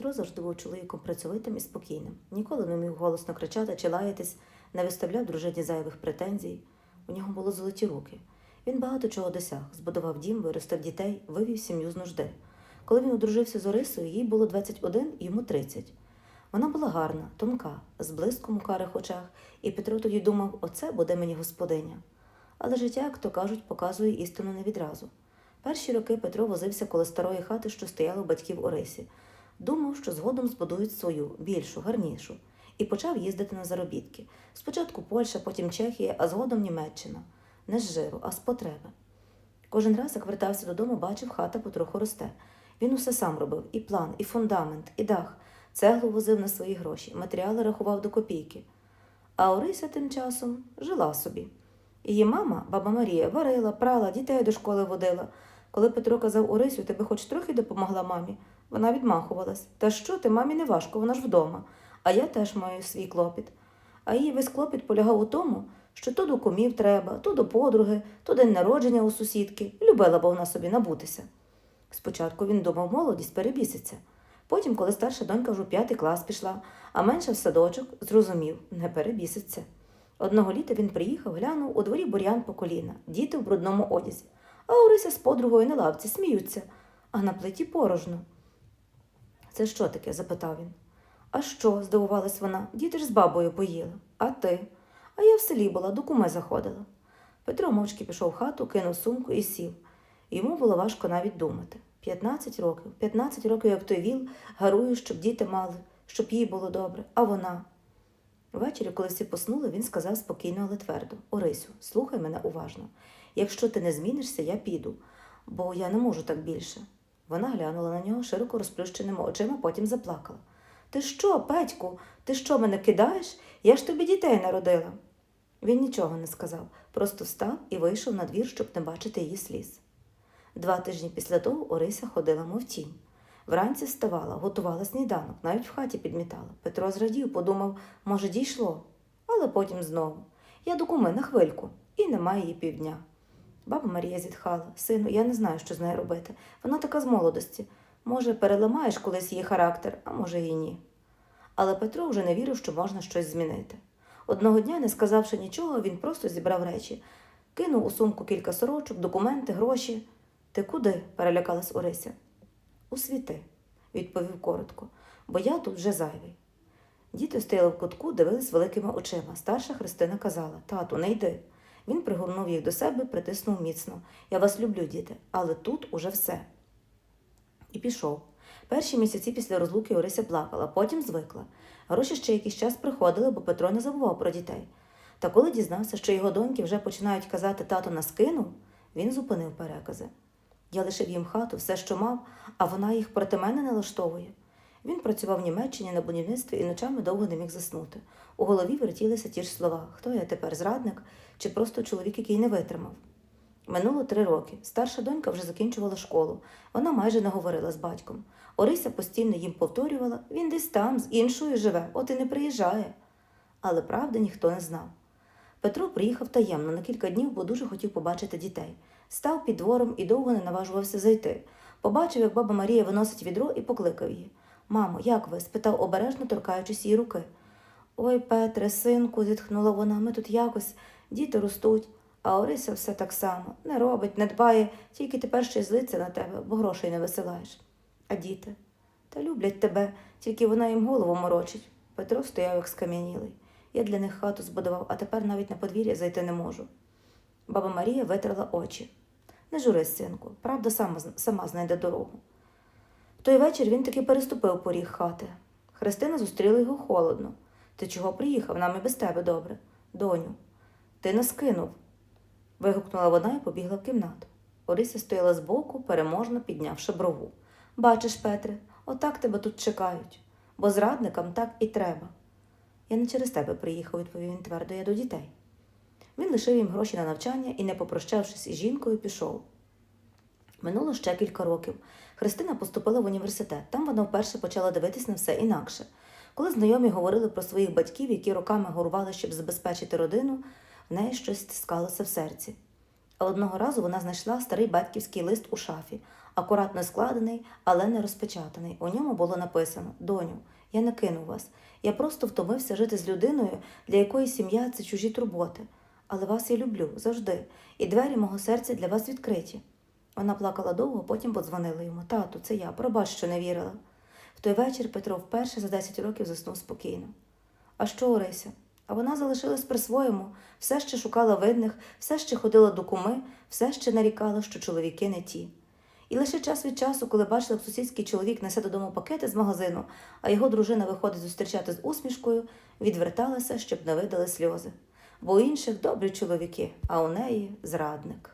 Петро завжди був чоловіком працьовитим і спокійним. Ніколи не вмів голосно кричати чи лаятись, не виставляв дружині зайвих претензій. У нього були золоті руки. Він багато чого досяг, збудував дім, виростив дітей, вивів сім'ю з нужди. Коли він одружився з Орисою, їй було 21, йому 30. Вона була гарна, тонка, з блиском у карих очах, і Петро тоді думав, оце буде мені господиня. Але життя, як то кажуть, показує істину не відразу. Перші роки Петро возився коло старої хати, що стояла у батьків Орисі. Думав, що згодом збудують свою, більшу, гарнішу, і почав їздити на заробітки. Спочатку Польща, потім Чехія, а згодом Німеччина. Не з жиру, а з потреби. Кожен раз, як вертався додому, бачив, хата потроху росте. Він усе сам робив: і план, і фундамент, і дах. Цеглу возив на свої гроші, матеріали рахував до копійки. А Орися тим часом жила собі. Її мама, баба Марія, варила, прала, дітей до школи водила. Коли Петро казав Орисю, ти би хоч трохи допомогла мамі, вона відмахувалась. Та що ти, мамі не важко, вона ж вдома. А я теж маю свій клопіт. А її весь клопіт полягав у тому, що то до кумів треба, то до подруги, то день народження у сусідки. Любила б вона собі набутися. Спочатку він думав, молодість перебіситься. Потім, коли старша донька вже у п'ятий клас пішла, а менша в садочок, зрозумів, не перебіситься. Одного літа він приїхав, глянув у дворі бур'ян по коліна, діти в брудному одязі, а Орися з подругою на лавці сміються, а на плиті порожно. Це що таке? запитав він. А що? здивувалась вона. Діти ж з бабою поїли. А ти? А я в селі була, до куми заходила. Петро мовчки пішов в хату, кинув сумку і сів. Йому було важко навіть думати. 15 років, 15 років, як той віл, гарує, щоб діти мали, щоб їй було добре, а вона. Ввечері, коли всі поснули, він сказав спокійно, але твердо: Орисю, слухай мене уважно. Якщо ти не змінишся, я піду, бо я не можу так більше. Вона глянула на нього широко розплющеними очима, потім заплакала. Ти що, Петьку, ти що мене кидаєш? Я ж тобі дітей народила. Він нічого не сказав, просто встав і вийшов на двір, щоб не бачити її сліз. Два тижні після того Орися ходила мов тінь. Вранці вставала, готувала сніданок, навіть в хаті підмітала. Петро зрадів, подумав, може, дійшло. Але потім знову. Я до куми на хвильку, і немає її півдня. Баба Марія зітхала. Сину, я не знаю, що з нею робити. Вона така з молодості. Може, переламаєш колись її характер, а може, і ні. Але Петро вже не вірив, що можна щось змінити. Одного дня, не сказавши нічого, він просто зібрав речі, кинув у сумку кілька сорочок, документи, гроші. Ти куди? перелякалась Орися. У світи, відповів коротко, бо я тут вже зайвий. Діти стояли в кутку, дивились великими очима. Старша Христина казала Тату, не йди. Він пригорнув їх до себе, притиснув міцно. Я вас люблю, діти, але тут уже все. І пішов. Перші місяці після розлуки Орися плакала, потім звикла. Гроші ще якийсь час приходили, бо Петро не забував про дітей. Та коли дізнався, що його доньки вже починають казати тато нас кинув, він зупинив перекази. Я лишив їм хату, все, що мав, а вона їх проти мене налаштовує. Він працював в Німеччині на будівництві і ночами довго не міг заснути. У голові вертілися ті ж слова: хто я тепер зрадник чи просто чоловік, який не витримав. Минуло три роки. Старша донька вже закінчувала школу. Вона майже не говорила з батьком. Орися постійно їм повторювала він десь там, з іншою живе, от і не приїжджає. Але правди ніхто не знав. Петро приїхав таємно на кілька днів, бо дуже хотів побачити дітей. Став під двором і довго не наважувався зайти. Побачив, як баба Марія виносить відро і покликав її. Мамо, як ви? спитав обережно, торкаючись її руки. Ой, Петре, синку, зітхнула вона, ми тут якось, діти ростуть, а Орися все так само, не робить, не дбає, тільки тепер ще й злиться на тебе, бо грошей не висилаєш. А діти? Та люблять тебе, тільки вона їм голову морочить. Петро стояв як скам'янілий. Я для них хату збудував, а тепер навіть на подвір'я зайти не можу. Баба Марія витерла очі. Не журись, синку, правда сама, сама знайде дорогу. В той вечір він таки переступив поріг хати. Христина зустріла його холодно. Ти чого приїхав? Нам і без тебе добре. Доню, ти нас кинув. вигукнула вона і побігла в кімнату. Орися стояла збоку, переможно піднявши брову. Бачиш, Петре, отак тебе тут чекають, бо зрадникам так і треба. Я не через тебе приїхав, відповів він твердо, я до дітей. Він лишив їм гроші на навчання і, не попрощавшись із жінкою, пішов. Минуло ще кілька років. Христина поступила в університет. Там вона вперше почала дивитись на все інакше. Коли знайомі говорили про своїх батьків, які роками горували, щоб забезпечити родину, в неї щось стискалося в серці. А одного разу вона знайшла старий батьківський лист у шафі, акуратно складений, але не розпечатаний. У ньому було написано: Доню, я не кину вас. Я просто втомився жити з людиною, для якої сім'я це чужі турботи. Але вас я люблю завжди, і двері мого серця для вас відкриті. Вона плакала довго, потім подзвонила йому. Тату, це я, пробач, що не вірила. В той вечір Петро вперше за 10 років заснув спокійно. А що Орися? А вона залишилась при своєму, все ще шукала видних, все ще ходила до куми, все ще нарікала, що чоловіки не ті. І лише час від часу, коли бачила, як сусідський чоловік несе додому пакети з магазину, а його дружина виходить зустрічати з усмішкою, відверталася, щоб не видали сльози. Бо у інших добрі чоловіки, а у неї зрадник.